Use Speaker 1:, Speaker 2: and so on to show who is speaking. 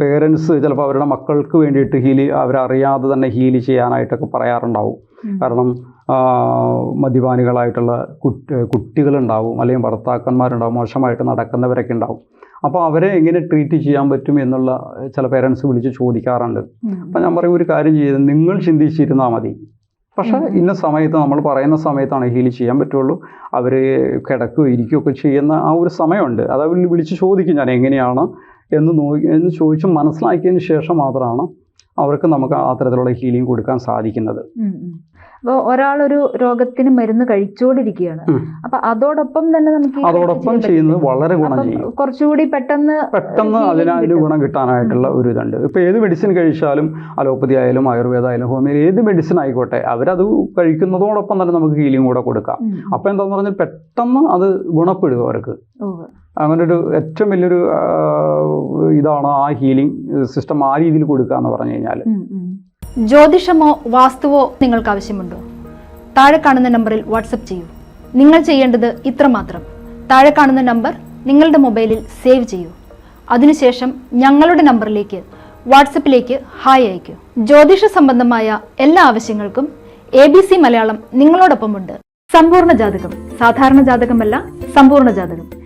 Speaker 1: Parents ചിലപ്പോൾ അവരുടെ മക്കൾക്ക് വേണ്ടിയിട്ട് ഹീൽ അവരറിയാതെ തന്നെ ഹീൽ ചെയ്യാനായിട്ടൊക്കെ പറയാറുണ്ടാവും. കാരണം മദ്യപാനികളായിട്ടുള്ള കുട്ടി കുട്ടികളുണ്ടാവും അല്ലെങ്കിൽ ഭർത്താക്കന്മാരുണ്ടാവും മോശമായിട്ട് നടക്കുന്നവരൊക്കെ ഉണ്ടാവും. അപ്പോൾ അവരെ എങ്ങനെ ട്രീറ്റ് ചെയ്യാൻ പറ്റും എന്നുള്ള ചില പേരൻസ് വിളിച്ച് ചോദിക്കാറുണ്ട്. അപ്പം ഞാൻ പറയും ഒരു കാര്യം ചെയ്ത് നിങ്ങൾ ചിന്തിച്ചിരുന്നാൽ മതി. പക്ഷേ ഇന്ന സമയത്ത് നമ്മൾ പറയുന്ന സമയത്താണ് ഹീൽ ചെയ്യാൻ പറ്റുള്ളൂ. അവർ കിടക്കുകയോ ഇരിക്കുകയൊക്കെ ചെയ്യുന്ന ആ ഒരു സമയമുണ്ട്. അത് അവർ വിളിച്ച് ചോദിക്കും ഞാൻ എങ്ങനെയാണ് എന്ന് നോക്കി എന്ന് ചോദിച്ച് മനസ്സിലാക്കിയതിന് ശേഷം മാത്രമാണ് അവർക്ക് നമുക്ക് അത്തരത്തിലുള്ള ഹീലിംഗ് കൊടുക്കാൻ സാധിക്കുന്നത്.
Speaker 2: അപ്പോൾ ഒരാൾ ഒരു ഒരാളൊരു രോഗത്തിന് മരുന്ന് കഴിച്ചുകൊണ്ടിരിക്കുകയാണ്. അപ്പൊ അതോടൊപ്പം തന്നെ നമുക്ക്
Speaker 1: അതോടൊപ്പം ചെയ്യുന്നത് വളരെ ഗുണം ചെയ്യും.
Speaker 2: കുറച്ചുകൂടി പെട്ടെന്ന്
Speaker 1: പെട്ടെന്ന്
Speaker 2: healing
Speaker 1: അതിന് അതിന് ഗുണം കിട്ടാനായിട്ടുള്ള ഒരു ഇതുണ്ട് ഇപ്പൊ ഏത് മെഡിസിൻ കഴിച്ചാലും അലോപ്പതി ആയാലും ആയുർവേദ ആയാലും ഹോമിയോ ഏത് മെഡിസിൻ ആയിക്കോട്ടെ അവരത് കഴിക്കുന്നതോടൊപ്പം തന്നെ നമുക്ക് ഹീലിംഗ് കൂടെ കൊടുക്കാം. അപ്പൊ എന്താന്ന് പറഞ്ഞാൽ പെട്ടെന്ന് അത് ഗുണപ്പെടും അവർക്ക്.
Speaker 2: ഉവ്വ്.
Speaker 1: അങ്ങനെ ഒരു ഏറ്റവും വലിയൊരു ഇതാണ് ആ ഹീലിംഗ് സിസ്റ്റം ആ രീതിയിൽ കൊടുക്കുക എന്ന് പറഞ്ഞു കഴിഞ്ഞാൽ.
Speaker 2: ജ്യോതിഷമോ വാസ്തുവോ നിങ്ങൾക്ക് ആവശ്യമുണ്ടോ? താഴെ കാണുന്ന നമ്പറിൽ വാട്സപ്പ് ചെയ്യൂ. നിങ്ങൾ ചെയ്യേണ്ടത് ഇത്രമാത്രം താഴെ കാണുന്ന നമ്പർ നിങ്ങളുടെ മൊബൈലിൽ സേവ് ചെയ്യൂ. അതിനുശേഷം ഞങ്ങളുടെ നമ്പറിലേക്ക് വാട്സപ്പിലേക്ക് ഹായ് അയക്കൂ. ജ്യോതിഷ സംബന്ധമായ എല്ലാ ആവശ്യങ്ങൾക്കും എ ബി സി മലയാളം നിങ്ങളോടൊപ്പമുണ്ട്. സമ്പൂർണ ജാതകം. സാധാരണ ജാതകമല്ല സമ്പൂർണ ജാതകം.